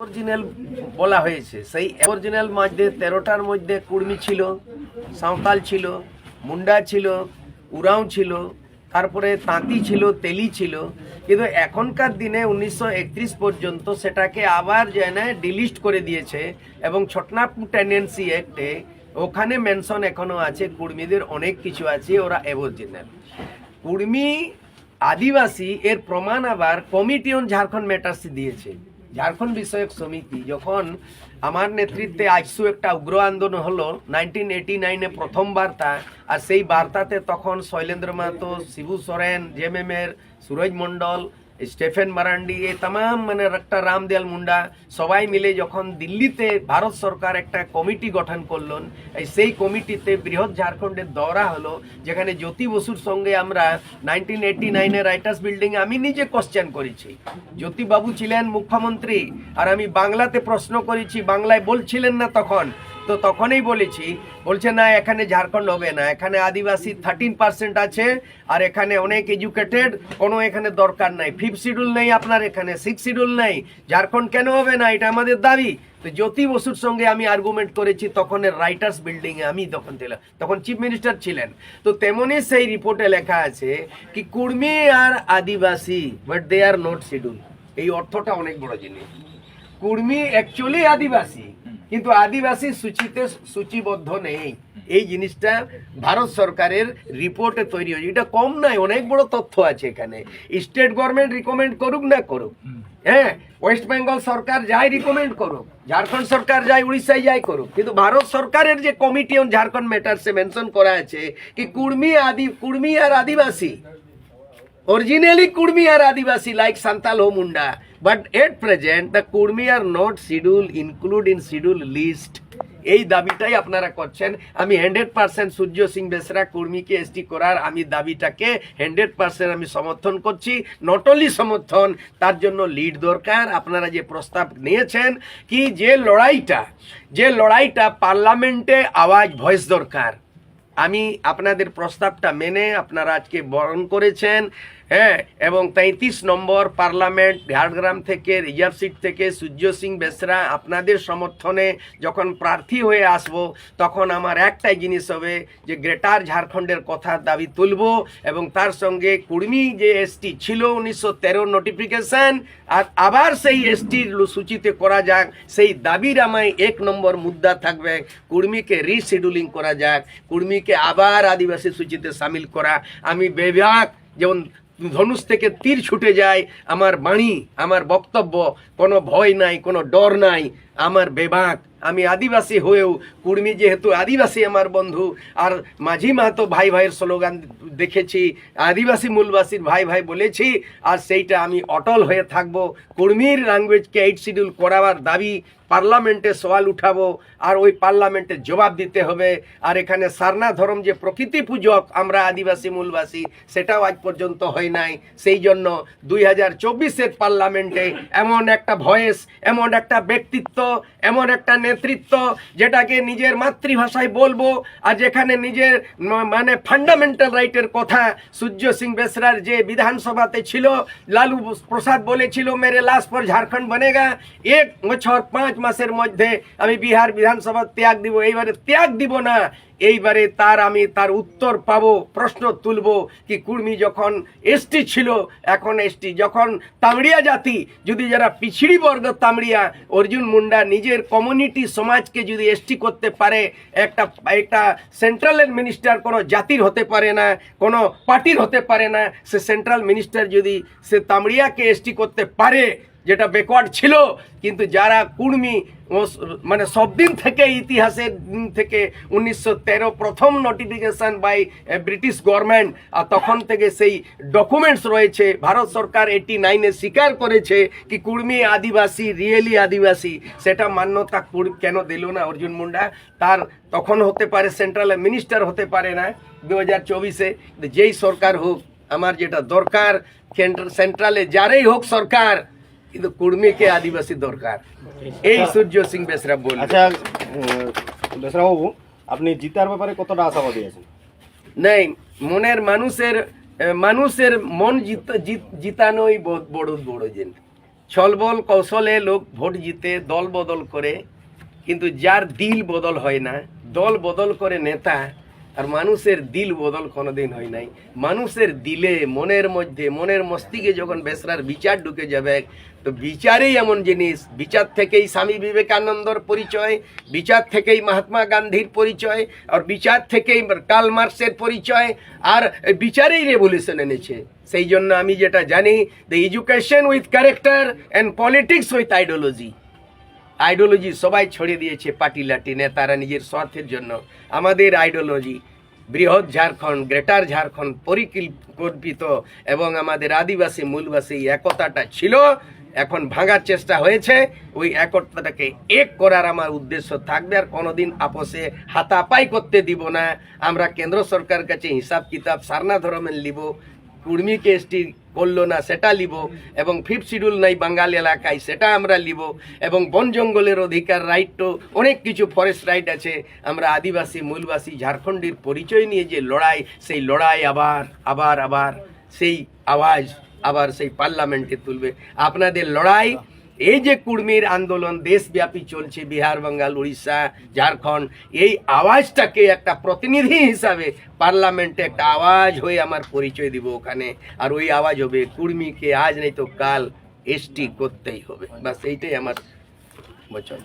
Original বলা হয়েছে। সেই অরিজিনাল মধ্যে তেরোটার মধ্যে কুর্মি ছিল, সাঁওতাল ছিল, মুন্ডা ছিল, উরাও ছিল, তারপরে তাঁতি ছিল, তেলি ছিল। কিন্তু এখনকার দিনে উনিশশো একত্রিশ পর্যন্ত সেটাকে আবার যেন ডিলিস্ট করে দিয়েছে এবং ছটনাপুর টেন্ডেন্সি অ্যাক্টে ওখানে মেনশন এখনও আছে, কুর্মীদের অনেক কিছু আছে, ওরা অরিজিনাল কুর্মি আদিবাসী, এর প্রমাণ আবার কমিটি অন ঝাড়খণ্ড ম্যাটার্স দিয়েছে। ঝাড়খণ্ড বিষয়ক সমিতি যখন আমার নেতৃত্বে আইসু একটা উগ্র আন্দোলন হলো নাইনটিন এইটি নাইনে প্রথম বার্তা, আর সেই বার্তাতে তখন শৈলেন্দ্র মাহাতো, শিবু সোরেন জেএমএমের সুরজ মণ্ডল স্টেফেন মারান্ডি এই তাম মানে একটা রামদেয়াল মুন্ডা, সবাই মিলে যখন দিল্লিতে ভারত সরকার একটা কমিটি গঠন করলেন সেই কমিটিতে বৃহৎ ঝাড়খণ্ডের দৌরা হলো, যেখানে জ্যোতি বসুর সঙ্গে আমরা নাইনটিন এইটি নাইনে রাইটার্স বিল্ডিং আমি নিজে কোশ্চেন করেছি। জ্যোতিবাবু ছিলেন মুখ্যমন্ত্রী, আর আমি বাংলাতে প্রশ্ন করেছি, বাংলায় বলছিলেন না তখন, তো তখনই বলেছি, বলছে না, এখানে ঝাড়খণ্ড হবে না, এখানে আদিবাসী থার্টিন পার্সেন্ট আছে, আর এখানে অনেক এডুকেটেড কোনো এখানে দরকার নাই ফিফথ শিডিউল নেই আপনার এখানে, সিক্স শিডিউল নেই। ঝাড়খণ্ড কেন হবে না? এটা আমাদের দাবি। তো জ্যোতি বসুর সঙ্গে আমি আর্গুমেন্ট করেছি, তখন রাইটার্স বিল্ডিংয়ে আমি তখন ছিলাম, তখন চিফ মিনিস্টার ছিলেন। তো তেমনি সেই রিপোর্টে লেখা আছে কি, কুর্মি আর আদিবাসী but they are not schedule এই অর্থটা অনেক বড় জিনিস। কুর্মি অ্যাকচুয়ালি আদিবাসী। কিন্তু আদিবাসী সূচিতে সূচিবদ্ধ নেই। এই জিনিসটা ভারত সরকারের রিপোর্টে তৈরি হয়েছে। এটা কম নাই অনেক বড় তথ্য আছে এখানে। স্টেট গভর্নমেন্ট রিকমেন্ড করুক না করুক। হ্যাঁ ওয়েস্ট বেঙ্গল সরকার যাই রিকমেন্ড করুক, ঝাড়খণ্ড সরকার যাই, উড়িষ্যায় যাই করুক, কিন্তু ভারত সরকারের যে কমিটি অন ঝাড়খণ্ড ম্যাটার্সে মেনশন করা আছে, কি কুর্মি আদি কুর্মি আর Adivasi Originally, Kurmi are Adivasi like Santal or Munda, but at present, the Kurmi are not scheduled, include in schedule list. এই দাবিটাই আপনারা করছেন। আমি হান্ড্রেড পার্সেন্ট সূর্য সিং বেসরা কর্মীকে এসটি করার আমি দাবিটাকে হান্ড্রেড পার্সেন্ট আমি সমর্থন করছি। নট অনলি সমর্থন তার জন্য লিড দরকার। আপনারা যে প্রস্তাব নিয়েছেন কি যে লড়াইটা যে লড়াইটা পার্লামেন্টে আওয়াজ ভয়েস দরকার। আমি আপনাদের প্রস্তাবটা মেনে আপনারা আজকে বরণ করেছেন। হ্যাঁ এবং তেঁত্রিশ নম্বর পার্লামেন্ট ঝাড়গ্রাম থেকে, রিজার্ভ সিট থেকে সূর্য সিং বেসরা আপনাদের সমর্থনে যখন প্রার্থী হয়ে আসব, তখন আমার একটাই জিনিস হবে যে গ্রেটার ঝাড়খণ্ডের কথা দাবি তুলব এবং তার সঙ্গে কুর্মি যে এসটি ছিল উনিশশো তেরো নোটিফিকেশন আর আবার সেই এসটির সূচিতে করা যাক, সেই দাবির আমায় এক নম্বর মুদ্রা থাকবে, কুর্মিকে রিশিডিউলিং করা যাক, কুর্মিকে আবার আদিবাসী সূচিতে সামিল করা। আমি বেবাক যেমন ধনুষ থেকে তীর ছুটে যায়, আমার বাণী, আমার বক্তব্য, কোনো ভয় নাই, কোনো ডর নাই, আমার বেবাক। আমি আদিবাসী হয়েও কুর্মি যেহেতু আদিবাসী আমার বন্ধু, আর মাঝি মাহাতো ভাই ভাইয়ের স্লোগান দেখেছি, আদিবাসী মূলবাসীর ভাই ভাই বলেছি, আর সেইটা আমি অটল হয়ে থাকব। কুর্মির ল্যাঙ্গুয়েজকে এইট শিডিউল করাবার দাবি, পার্লামেন্টে সওয়াল উঠাবো, আর ওই পার্লামেন্টে জবাব দিতে হবে। আর এখানে সারনা ধর্ম যে প্রকৃতি পূজক আমরা আদিবাসী মূলবাসী, সেটাও আজ পর্যন্ত হয় নাই। সেই জন্য দুই হাজার চব্বিশের পার্লামেন্টে এমন একটা ভয়েস, এমন একটা ব্যক্তিত্ব, এমন একটা নেতৃত্ব, যেটাকে নিজের মাতৃভাষায় বলব, আর যেখানে নিজের মানে ফান্ডামেন্টাল রাইটের কথা সূর্য সিং বেসরার যে বিধানসভাতে ছিল, লালু প্রসাদ বলেছিল, মেরে লাশ পর ঝাড়খণ্ড বনেগা। এক বছর পাঁচ মাসের মধ্যে আমি বিহার বিধানসভা ত্যাগ দিব, এইবারে ত্যাগ দিব না। এইবারে তার আমি তার উত্তর পাবো, প্রশ্ন তুলব কি কুর্মি যখন এসটি ছিল, এখন এসটি। যখন তামড়িয়া জাতি, যদি যারা পিছিড়ি বর্গ তামড়িয়া, অর্জুন মুন্ডা নিজের কমিউনিটি সমাজকে যদি এসটি করতে পারে, একটা একটা সেন্ট্রালের মিনিস্টার কোনো জাতির হতে পারে না, কোনো পার্টির হতে পারে না, সে সেন্ট্রাল মিনিস্টার যদি সে তামড়িয়াকে এসটি করতে পারে যেটা বেকওয়ার্ড ছিল, কিন্তু যারা কুর্মী মানে সব দিন থেকে ইতিহাসের দিন থেকে উনিশশো তেরো প্রথম নোটিফিকেশন বাই ব্রিটিশ গভর্নমেন্ট আর তখন থেকে সেই ডকুমেন্টস রয়েছে, ভারত সরকার এইটি নাইনে স্বীকার করেছে কি কুর্মি আদিবাসী রিয়েলি আদিবাসী, সেটা মান্যতা কেন দিল না অর্জুন মুন্ডা? তার তখন হতে পারে সেন্ট্রাল মিনিস্টার হতে পারে না দু হাজার চব্বিশে, যেই সরকার হোক, আমার যেটা দরকার সেন্ট্রালে যারাই হোক সরকার কিন্তু কুর্মিকে আদিবাসী দরকার। এই সূর্য সিং বেসরা বল আচ্ছা বেসরা বাবু আপনি জিতার ব্যাপারে কতটা আশাবাদী আছেন? নেই মনের মানুষের মানুষের মন জিত- জিত- জিতানোই বড় বড় জিনিস ছলবল কৌশলে লোক ভোট জিতে দল বদল করে কিন্তু যার দিল বদল হয় না দল বদল করে নেতা আর মানুষের দিল বদল কোনোদিন হয় নাই। মানুষের দিলে মনের মধ্যে, মনের মস্তিকে যখন বেসরার বিচার ঢুকে যাবে, তো বিচারেই এমন জিনিস। বিচার থেকেই স্বামী বিবেকানন্দর পরিচয়, বিচার থেকেই মহাত্মা গান্ধীর পরিচয়, আর বিচার থেকেই কার্ল মার্কসের পরিচয়, আর বিচারেই রেভলিউশন এনেছে। সেই জন্য আমি যেটা জানি the education with character and politics with ideology ideology সবাই ছড়িয়ে দিয়েছে পার্টি লাটি নেতারা নিজের স্বার্থের জন্য। আমাদের আইডিওলজি, বৃহৎ ঝাড়খণ্ড, গ্রেটার ঝাড়খণ্ড পরিকল্পিত এবং আমাদের আদিবাসী, মূলবাসী একতাটা ছিল, এখন ভাঙার চেষ্টা হয়েছে। ওই একতাটাকে এক করার আমার উদ্দেশ্য থাকবে আর কোনোদিন আপোষে হাতাপাই করতে দিব না। আমরা কেন্দ্র সরকার কাছে হিসাব কিতাব সারনা ধর্মের লিব। কুর্মীকে কেসটি করল না, সেটা লিব এবং ফিফ শিডিউল নাই বাঙাল এলাকায়, সেটা আমরা লিব এবং বন জঙ্গলের অধিকার রাইট তো অনেক কিছু ফরেস্ট রাইট আছে। আমরা আদিবাসী, মূলবাসী, ঝাড়খণ্ডের পরিচয় নিয়ে যে লড়াই, সেই লড়াই আবার আবার আবার সেই আওয়াজ আবার সেই পার্লামেন্টে তুলবে। আপনাদের লড়াই এই যে কুর্মীর আন্দোলন দেশব্যাপী চলছে বিহার বাঙ্গাল উড়িষ্যা, ঝাড়খণ্ড, এই আওয়াজটাকে একটা প্রতিনিধি হিসাবে পার্লামেন্টে একটা আওয়াজ হয়ে আমার পরিচয় দিব ওখানে। আর ওই আওয়াজ হবে, কুর্মীকে আজ নেই তো কাল এসটি করতেই হবে। বাস এইটাই আমার বচন।